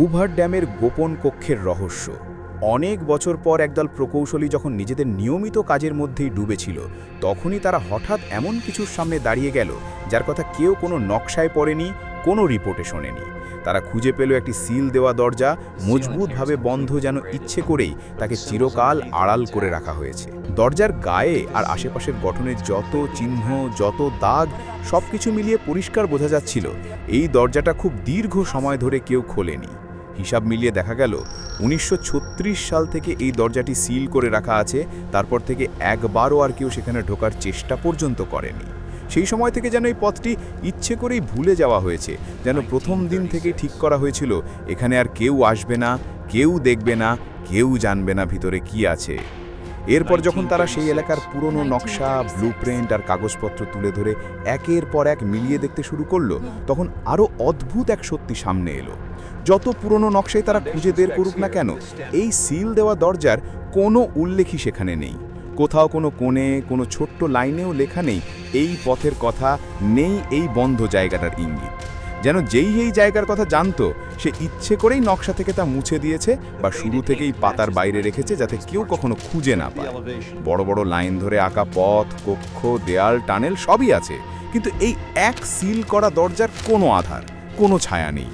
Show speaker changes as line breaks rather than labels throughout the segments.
Hoover ড্যামের গোপন কক্ষের রহস্য। অনেক বছর পর একদল প্রকৌশলী যখন নিজেদের নিয়মিত কাজের মধ্যেই ডুবেছিল, তখনই তারা হঠাৎ এমন কিছুর সামনে দাঁড়িয়ে গেল, যার কথা কেউ কোনো নকশায় পড়েনি, কোনো রিপোর্টে শোনেনি। তারা খুঁজে পেল একটি সিল দেওয়া দরজা, মজবুতভাবে বন্ধ যেন ইচ্ছে করেই তাকে চিরকাল আড়াল করে রাখা হয়েছে। দরজার গায়ে আর আশেপাশের গঠনের যত চিহ্ন, যত দাগ সব কিছু মিলিয়ে পরিষ্কার বোঝা যাচ্ছিল, এই দরজাটা খুব দীর্ঘ সময় ধরে কেউ খোলেনি। হিসাব মিলিয়ে দেখা গেল উনিশশো ছত্রিশ সাল থেকে এই দরজাটি সিল করে রাখা আছে তারপর থেকে একবারও আর কেউ সেখানে ঢোকার চেষ্টা পর্যন্ত করেনি। সেই সময় থেকে যেন এই পথটি ইচ্ছে করেই ভুলে যাওয়া হয়েছে যেন প্রথম দিন থেকে ঠিক করা হয়েছিল এখানে আর কেউ আসবে না কেউ দেখবে না কেউ জানবে না ভিতরে কি আছে। এরপর যখন তারা সেই এলাকার পুরনো নকশা ব্লুপ্রিন্ট আর কাগজপত্র তুলে ধরে একের পর এক মিলিয়ে দেখতে শুরু করল তখন আরও অদ্ভুত এক সত্যি সামনে এলো। যত পুরনো নকশায় তারা খুঁজে বের করুক না কেন এই সিল দেওয়া দরজার কোনো উল্লেখই সেখানে নেই। কোথাও কোনো কোণে কোনো ছোট্ট লাইনেও লেখা নেই এই পথের কথা নেই এই বন্ধ জায়গাটার ইঙ্গিত। যেন যেই এই জায়গার কথা জানতো সে ইচ্ছে করেই নকশা থেকে তা মুছে দিয়েছে বা শুরু থেকেই পাতার বাইরে রেখেছে যাতে কেউ কখনো খুঁজে না পায়। বড় বড় লাইন ধরে আঁকা পথ কক্ষ দেয়াল টানেল সবই আছে। কিন্তু এই এক সিল করা দরজার কোনো আধার কোনো ছায়া নেই।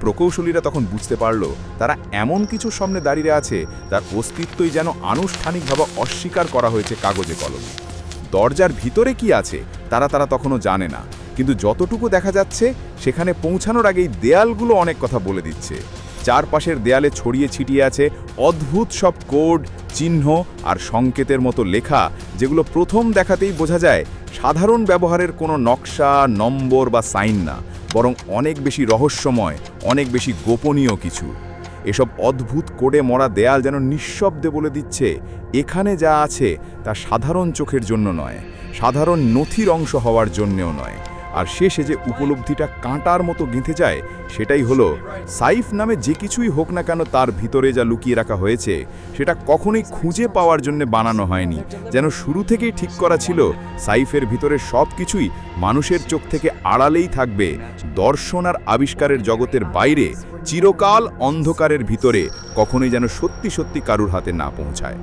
প্রকৌশলীরা তখন বুঝতে পারল তারা এমন কিছুর সামনে দাঁড়িয়ে আছে তার অস্তিত্বই যেন আনুষ্ঠানিকভাবে অস্বীকার করা হয়েছে কাগজে কলমে দরজার ভিতরে কি আছে তারা তারা তখনও জানে না। কিন্তু যতটুকু দেখা যাচ্ছে, সেখানে পৌঁছানোর আগেই দেয়ালগুলো অনেক কথা বলে দিচ্ছে। চারপাশের দেয়ালে ছড়িয়ে ছিটিয়ে আছে অদ্ভুত সব কোড, চিহ্ন আর সংকেতের মতো লেখা, যেগুলো প্রথম দেখাতেই বোঝা যায় সাধারণ ব্যবহারের কোনো নকশা, নম্বর বা সাইন না, বরং অনেক বেশি রহস্যময়, অনেক বেশি গোপনীয় কিছু। এসব অদ্ভুত কোডে মরা দেয়াল যেন নিঃশব্দে বলে দিচ্ছে, এখানে যা আছে তা সাধারণ চোখের জন্য নয়, সাধারণ নথির অংশ হওয়ার জন্যেও নয়। আর শেষে যে উপলব্ধিটা কাঁটার মতো গেঁথে যায়, সেটাই হলো, সাইফ নামে যে কিছুই হোক না কেন তার ভিতরে যা লুকিয়ে রাখা হয়েছে, সেটা কখনোই খুঁজে পাওয়ার জন্য বানানো হয়নি। যেন শুরু থেকেই ঠিক করা ছিল, সাইফের ভিতরে সব কিছুই মানুষের চোখ থেকে আড়ালেই থাকবে, দর্শন আর আবিষ্কারের জগতের বাইরে, চিরকাল অন্ধকারের ভিতরে, কখনোই যেন সত্যি সত্যি কারুর হাতে না পৌঁছায়।